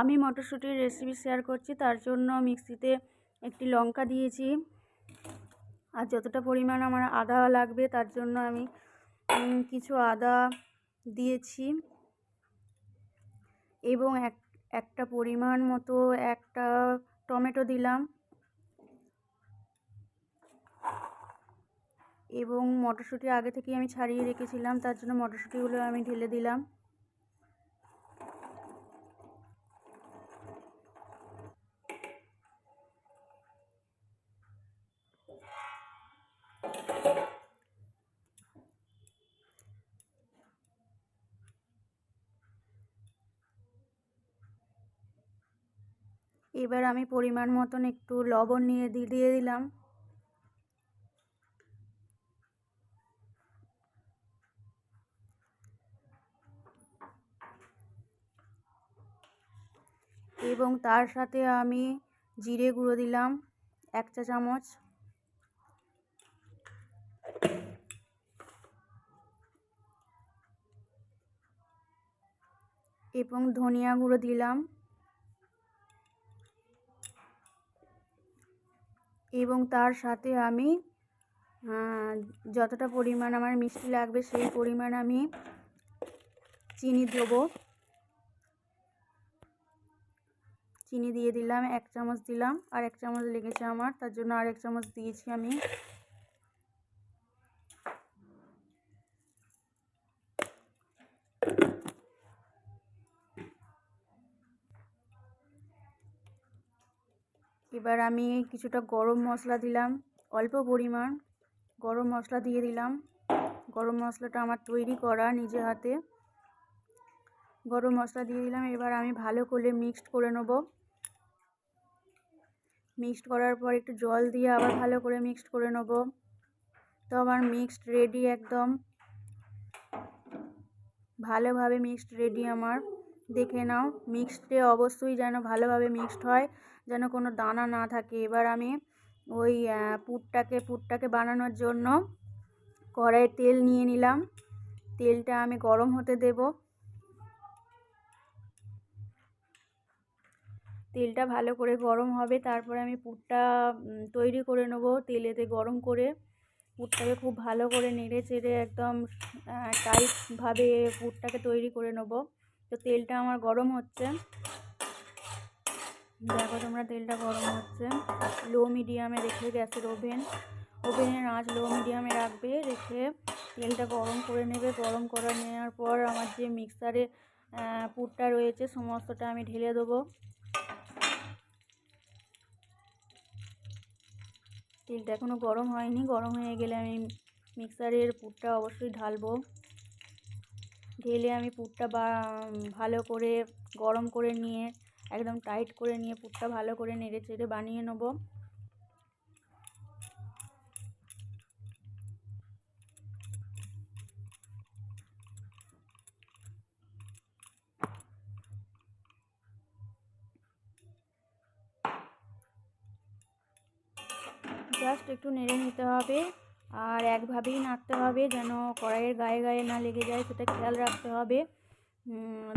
আমি মটরশুঁটির recipe share করছি, তার জন্য মিক্সিতে একটি লঙ্কা দিয়েছি। আর যতটা পরিমাণ আমার আদা লাগবে, তার জন্য আমি কিছু আদা দিয়েছি। এবং এক, একটা পরিমাণ মতো একটা টমেটো দিলাম। এবং মটরশুঁটি আগে থেকে আমি ছাড়িয়ে রেখেছিলাম, তার জন্য মটরশুঁটিগুলো আমি ঢেলে দিলাম। এবার আমি পরিমাণ মতন একটু লবণ নিয়ে দিয়ে দিলাম। এবং তার সাথে আমি জিরে গুঁড়ো দিলাম, এক চা চামচ। এবং ধনিয়া গুঁড়ো দিলাম। এবং তার সাথে আমি যতটা পরিমাণ আমার মিষ্টি লাগবে সেই পরিমাণ আমি চিনি দেব। চিনি দিয়ে দিলাম, এক চামচ দিলাম, আর এক চামচ লেগেছে আমার, তার জন্য আর এক চামচ দিয়েছি আমি এবার আমি কিছুটা গরম মশলা দিলাম, অল্প পরিমাণ গরম মশলা দিয়ে দিলাম। গরম মশলাটা আমার তৈরি করা নিজে হাতে। গরম মশলা দিয়ে দিলাম, এবার আমি ভালো করে মিক্সড করে নেব। মিক্সড করার পর একটু জল দিয়ে আবার ভালো করে মিক্সড করে নেব। তো আমার মিক্সড রেডি একদম। ভালোভাবে মিক্সড রেডি আমার। দেখে নাও মিক্সডে অবশ্যই যেন ভালোভাবে মিক্সড হয়। যেন কোনো দানা না থাকে। এবার আমি ওই আহ, পুরটাকে পুরটাকে বানানোর জন্য কড়াইয়ে তেল নিয়ে নিলাম। তেলটা আমি গরম হতে দেব। তেলটা ভালো করে গরম হবে। তারপরে আমি উম, তৈরি করে নেব তেলেতে গরম করে। পুরটাকে খুব ভালো করে নেড়ে চেড়ে একদম টাইটভাবে পুরটাকে তৈরি করে নেব। তো তেলটা আমার গরম হচ্ছে। দেখো তোমরা তেলটা গরম হচ্ছে। লো মিডিয়ামে রেখে গ্যাসের ওভেন ওভেনের আঁচ লো মিডিয়ামে রাখবে, রেখে তেলটা গরম করে নেবে। গরম করে নেওয়ার পর আমার যে মিক্সারে পুরটা রয়েছে, সমস্তটা আমি ঢেলে দেবো। তেলটা এখনও গরম হয়নি। গরম হয়ে গেলে আমি মিক্সারের পুরটা অবশ্যই ঢালবো। ঢেলে আমি পুরটা বা ভালো করে গরম করে নিয়ে একদম টাইট করে নিয়ে, পুরটা ভালো করে নেড়ে চেড়ে বানিয়ে নেব। জাস্ট একটু নেড়ে নিতে হবে আর একভাবেই নাড়তে হবে যেন কড়াইয়ের গায়ে গায়ে না লেগে যায়, সেটা খেয়াল রাখতে হবে।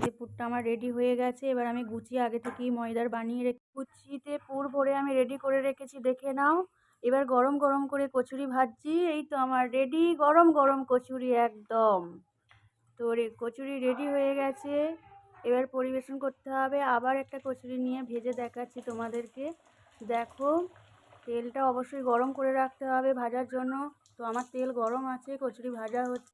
যে পুরটা আমার রেডি হয়ে গেছে, এবার আমি গুছিয়ে আগে থেকেই ময়দার বানিয়ে রেখে, কুচিতে পুর ভরে আমি রেডি করে রেখেছি, দেখে নাও। এবার গরম গরম করে কচুরি ভাজছি, এই তো আমার রেডি গরম গরম কচুরি একদম। তো কচুরি রেডি হয়ে গেছে। এবার পরিবেশন করতে হবে, আবার একটা কচুরি নিয়ে ভেজে দেখাচ্ছি তোমাদেরকে। দেখো, তেলটা অবশ্যই গরম করে রাখতে হবে ভাজার জন্য। তো আমার তেল গরম আছে, কচুরি ভাজা হচ্ছে।